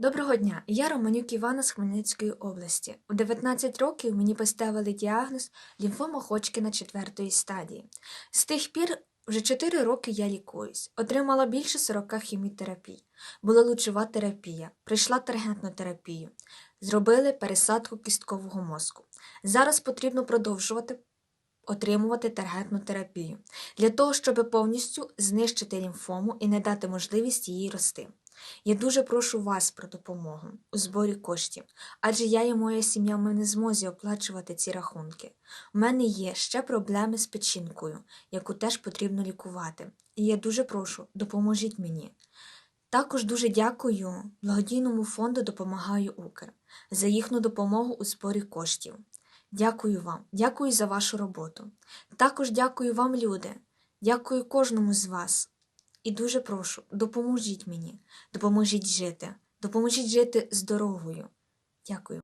Доброго дня, я Романюк Івана з Хмельницької області. У 19 років мені поставили діагноз лімфома Ходжкіна четвертої стадії. З тих пір вже 4 роки я лікуюсь, отримала більше 40 хіміотерапій. Була лучова терапія, прийшла таргентну терапію, зробили пересадку кісткового мозку. Зараз потрібно продовжувати отримувати таргентну терапію для того, щоб повністю знищити лімфому і не дати можливість їй рости. Я дуже прошу вас про допомогу у зборі коштів, адже я і моя сім'я ми не змозі оплачувати ці рахунки. У мене є ще проблеми з печінкою, яку теж потрібно лікувати. І я дуже прошу, допоможіть мені. Також дуже дякую благодійному фонду Допомагаю Укр за їхню допомогу у зборі коштів. Дякую вам, дякую за вашу роботу. Також дякую вам, люди. Дякую кожному з вас. І дуже прошу, допоможіть мені, допоможіть жити, допоможіть жити здоровою. Дякую.